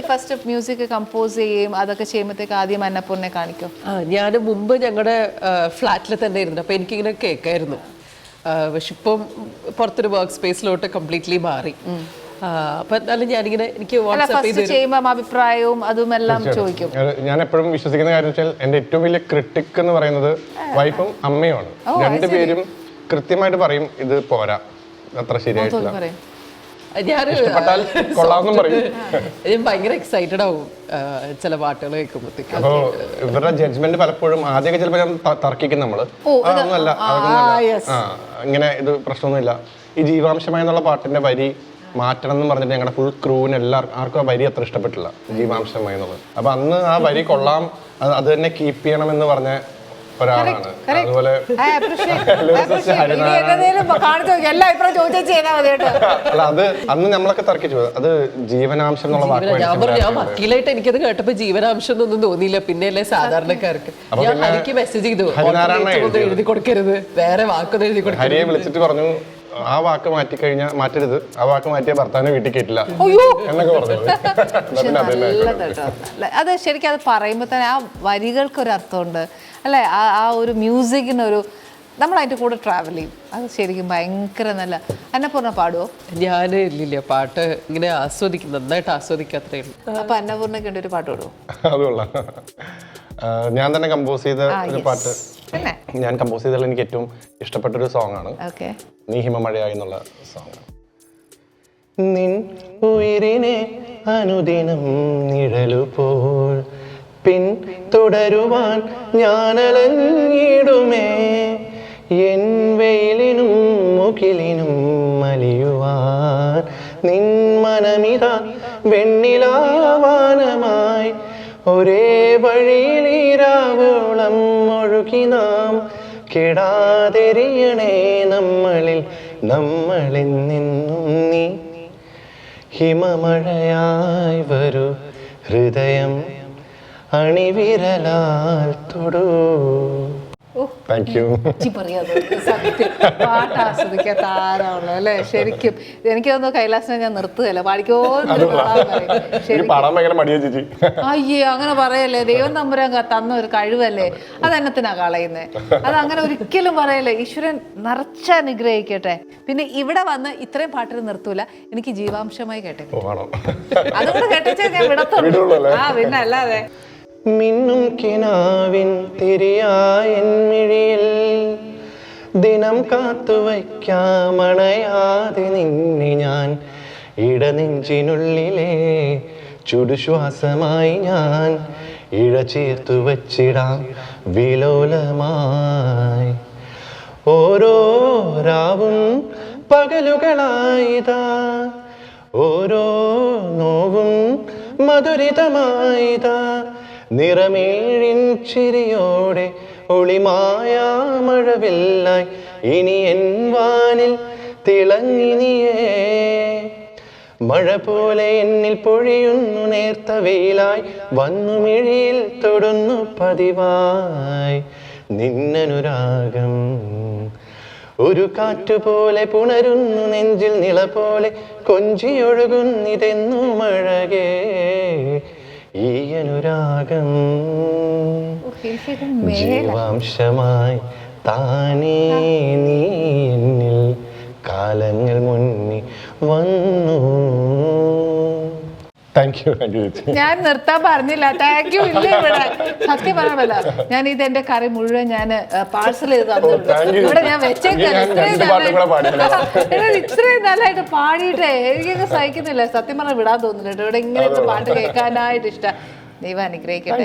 First music compose ചെയ്യുകയും അതൊക്കെ ചെയ്യുമ്പോഴത്തേക്ക് ആദ്യം അന്നപൂർണെ കാണിക്കും. ആ ഞാൻ മുമ്പ് ഞങ്ങളുടെ ഫ്ലാറ്റിൽ തന്നെ ഇരുന്നു. അപ്പോൾ എനിക്കിങ്ങനെ കേൾക്കായിരുന്നു പക്ഷെ ഇപ്പം പുറത്തൊരു വർക്ക് സ്പേസിലോട്ട് കംപ്ലീറ്റ്ലി മാറി. ഞാനിങ്ങനെ എനിക്ക് ചെയ്യുമ്പോൾ അഭിപ്രായവും അതും എല്ലാം ചോദിക്കും. ഞാൻ- എപ്പോഴും വിശ്വസിക്കുന്ന കാര്യം വെച്ചാൽ എന്റെ ഏറ്റവും വലിയ ക്രിട്ടിക് എന്ന് പറയുന്നത് വൈഫും അമ്മയുമാണ്. രണ്ടുപേരും കൃത്യമായിട്ട് പറയും ഇത് പോരാ. അത്ര ശരിയായിട്ടില്ല. പറയും. ഞാൻ ഭയങ്കര എക്സൈറ്റഡ് ആവും ചില പാട്ടുകൾ കേൾക്കുമ്പോഴത്തേക്ക്. ഇവരുടെ ജഡ്ജ്മെന്റ് പലപ്പോഴും ആദ്യമൊക്കെ ചിലപ്പോൾ ഞാൻ തർക്കിക്കും നമ്മൾ. അതൊന്നുമല്ല. ഇങ്ങനെ ഇത് പ്രശ്നമൊന്നുമില്ല. ഈ ജീവാംശമായ എന്നുള്ള പാട്ടിന്റെ വരി മാറ്റണം എന്ന് പറഞ്ഞിട്ട് ഞങ്ങളുടെ ഫുൾ ക്രൂവിന് എല്ലാവർക്കും ആർക്കും ആ വരി അത്ര ഇഷ്ടപ്പെട്ടില്ല ജീവാംശമായി എന്നുള്ളത്. അപ്പൊ അന്ന് ആ വരി കൊള്ളാം അത് തന്നെ കീപ്പ് ചെയ്യണം എന്ന് പറഞ്ഞ ഒരാളാണ്. അതുപോലെ എല്ലാ ഇപ്പഴും ചോദിച്ചാൽ ചെയ്താൽ മതി കേട്ടോ. അല്ല അത് അന്ന് നമ്മളൊക്കെ തർക്കിച്ചു. അത് ജീവനാംശം എന്നുള്ള വാക്ക് ഞാൻ പറഞ്ഞു ഞാൻ മേടിച്ച് വക്കീലായിട്ട് എനിക്കത് കേട്ടപ്പോ ജീവനാംശം എന്നൊന്നും തോന്നിയില്ല. പിന്നെ അല്ലേ സാധാരണക്കാർക്ക്. ഞാൻ ഹരിക്ക് മെസ്സേജ് ചെയ്തു. ഹരിനാരായണൻ "ഓർത്ത് എഴുതി കൊടുക്കരുത് വേറെ വാക്കൊന്നും എഴുതി കൊടുക്കരുത് ഹരിയെ വിളിച്ചിട്ട് പറഞ്ഞു ആ വാക്ക് മാറ്റി കഴിഞ്ഞാൽ മാറ്റരുത്. ആ വാക്ക് മാറ്റിയ ഭർത്താവിനെ വീട്ടിൽ കേട്ടില്ല എന്നൊക്കെ പറഞ്ഞു എന്നാ പിന്നെ അതന്നെ നല്ലത് കേട്ടോ. നല്ല- അത് ശരിക്കും അത് പറയുമ്പോൾ തന്നെ ആ വരികൾക്ക് ഒരു അർത്ഥമുണ്ട്. അല്ലേ? ആ ഒരു മ്യൂസിക്കിനൊരു നമ്മൾ അതിന്റെ കൂടെ ട്രാവൽ ചെയ്യും. അത് ശരിക്കും ഭയങ്കര നല്ല. അന്നപൂർണ പാടുവോ? ഞാൻ ഇല്ലില്ല. പാട്ട് ഇങ്ങനെ ആസ്വദിക്കും നന്നായിട്ട് ആസ്വദിക്കാത്രേ അപ്പൊ അപ്പൊ അന്നപൂർണയ്ക്ക് ഒരു പാട്ട് പാടുവോ? അത് ഞാൻ തന്നെ കമ്പോസ് ചെയ്ത ഒരു പാട്ട്. ഞാൻ കമ്പോസ് ചെയ്തതിൽ എനിക്ക് ഏറ്റവും ഇഷ്ടപ്പെട്ട ഒരു സോങ് ആണ്. ഓക്കെ നീ ഹിമമഴയായി എന്നുള്ള സോങ് നിൻ ഉയിരിനെ അനുദിനം നിഴലുപോൾ പിൻ തുടരുവാൻ ഞാനലങ്ങിടുമേ. എൻ വെയിലിനും മുകിലിനും മലിയുവാൻ നിൻ മനമിത വെണ്ണിലാവാനമായി. ഒരേ വഴിയിലീരാവോളം ഒഴുകി നാം കെടാതെരിയണേ നമ്മളിൽ നമ്മളിൽ നിന്നും നീ ഹിമമഴയായി വരൂ. ഹൃദയം അണിവിരലാൽ തൊടൂ. പാട്ട് ആസ്വദിക്കാൻ താരമുള്ളൂ അല്ലെ? ശരിക്കും. എനിക്ക് തോന്നുന്നു കൈലാസിനെ ഞാൻ നിർത്തുകയല്ല. പാടിക്കോന്ന് അയ്യേ അങ്ങനെ പറയല്ലേ? ദൈവം തമ്പുരാൻ തന്ന ഒരു കഴിവല്ലേ? അത് എന്നത്തിനാ കളയുന്നേ? അത് അങ്ങനെ ഒരിക്കലും പറയല്ലേ? ഈശ്വരൻ നിറച്ച അനുഗ്രഹിക്കട്ടെ. പിന്നെ ഇവിടെ വന്ന് ഇത്രയും പാട്ടിൽ നിർത്തൂല. എനിക്ക് ജീവാംശമായി കേട്ടെ. അതുകൊണ്ട് കേട്ടിച്ചേ ഞാൻ വിടത്തുള്ളൂ. ആ പിന്നെ അല്ലാതെ മിന്നും കിനാവിൻ തിരിയായൻ മിഴിയിൽ. ദിനം കാത്തു വയ്ക്കാമണയാതെ നിന്നെ ഞാൻ ഇടനെഞ്ചിനുള്ളിലെ ചുടുശ്വാസമായി ഞാൻ ഇഴ ചേർത്തു വച്ചിടാം വിലോലമായി. ഓരോ രാവും പകലുകളായിതാ ഓരോ നോവും മധുരിതമായിതാ. നിറമേഴിൻ ചിരിയോടെ ഒളിമായ മഴവില്ലായി. ഇനി എൻ വാനിൽ തിളങ്ങിനിയേ മഴ പോലെ എന്നിൽ പൊഴിയുന്നു നേർത്ത വെയിലായി. വന്നു മിഴിയിൽ തൊടുന്നു പതിവായി. നിന്നനുരാഗം ഒരു കാറ്റുപോലെ പുണരുന്നു നെഞ്ചിൽ നിള പോലെ. കൊഞ്ചിയൊഴുകുന്നിതെന്നു മഴകേ. ഈ അനുരാഗം ജീവാംശമായി താനേ നീ എന്നിൽ കാലങ്ങൾ മുന്നിൽ വന്നു. താങ്ക് യു താങ്ക് യു ചേച്ചി ഞാൻ നിർത്താൻ പറഞ്ഞില്ല. താങ്ക് യു ഇല്ല ഇവിടെ. സത്യം പറയണമല്ല ഞാൻ ഇത് എന്റെ കറി മുഴുവൻ ഞാൻ പാഴ്സൽ ചെയ്ത് തന്നു you. ഇവിടെ ഞാൻ വെച്ചേക്കാണ് ഇത്രയും നല്ലതായിട്ട് പാടിയിട്ടേ എനിക്കൊക്കെ സഹിക്കുന്നില്ല. സത്യം പറഞ്ഞാൽ വിടാൻ തോന്നുന്നില്ല ഇവിടെ ഇങ്ങനത്തെ പാട്ട് കേൾക്കാനായിട്ട് ഇഷ്ടം ദൈവം അനുഗ്രഹിക്കട്ടെ.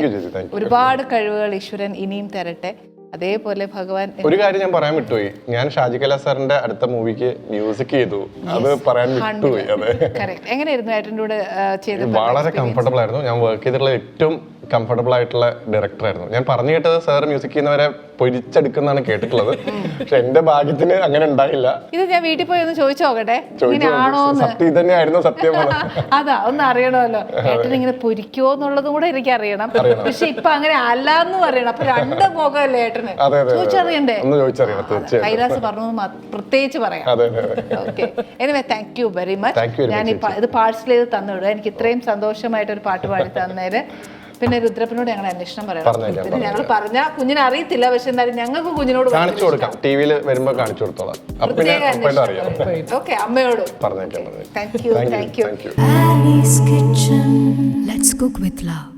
ഒരുപാട് കഴിവുകൾ ഈശ്വരൻ ഇനിയും തരട്ടെ. അതേപോലെ ഭഗവാൻ ഒരു കാര്യം ഞാൻ പറയാൻ വിട്ടുപോയി. ഞാൻ ഷാജി കലാ സാറിന്റെ അടുത്ത മൂവിക്ക് മ്യൂസിക് ചെയ്തു. അത് പറയാൻ വിട്ടുപോയി അതെ. എങ്ങനെയായിരുന്നു ഏട്ടന്റെ കൂടെ ചെയ്ത വളരെ കംഫർട്ടബിൾ ആയിരുന്നു. ഞാൻ വർക്ക് ചെയ്തിട്ടുള്ള ഏറ്റവും കംഫർട്ടബിൾ ആയിട്ടുള്ള ഡയറക്ടർ ആയിരുന്നു. ഞാൻ പറഞ്ഞു കേട്ടത് സാർ മ്യൂസിക് ചെയ്യുന്നവരെ പൊരിച്ചെടുക്കുന്നതാണ് കേട്ടിട്ടുള്ളത്. പക്ഷെ എന്റെ ഭാഗ്യത്തിന് അങ്ങനെ ഉണ്ടായില്ല. ഇത് ഞാൻ വീട്ടിൽ പോയി ഒന്ന് ചോദിച്ചു നോക്കട്ടെ. സത്യം തന്നെയായിരുന്നു സത്യം. അതാ ഒന്ന് അറിയണമല്ലോ. ഏട്ടൻ ഇങ്ങനെ പൊരിക്കോ എന്നുള്ളതും കൂടെ എനിക്ക് അറിയണം. പക്ഷെ ഇപ്പൊ അങ്ങനെ അല്ല എന്ന് പറയണം. അപ്പൊ രണ്ട് മുഖമല്ലേ ഏട്ടന്? ചോദിച്ചറിയണ്ടേ കൈലാസ് പറഞ്ഞു പ്രത്യേകിച്ച് പറയാം. Okay anyway thank you very much ഞാൻ ഇത് പാഴ്സൽ ചെയ്ത് തന്നുവിടുക എനിക്ക് ഇത്രയും സന്തോഷമായിട്ട് ഒരു പാട്ട് പാടി തന്നേര്. പിന്നെ രുദ്രപ്പനോട് ഞങ്ങൾ അന്വേഷണം പറയണം ഞങ്ങൾ പറഞ്ഞ കുഞ്ഞിനെ അറിയത്തില്ല പക്ഷെ എന്തായാലും ഞങ്ങൾക്ക് കുഞ്ഞിനോട് കാണിച്ചു കൊടുക്കാം. ടി വിയിൽ വരുമ്പോ കാണിച്ചു കൊടുത്തോളാം. ഓക്കെ അമ്മയോട്. പറഞ്ഞേക്കാം thank you thank you. Let's cook with love.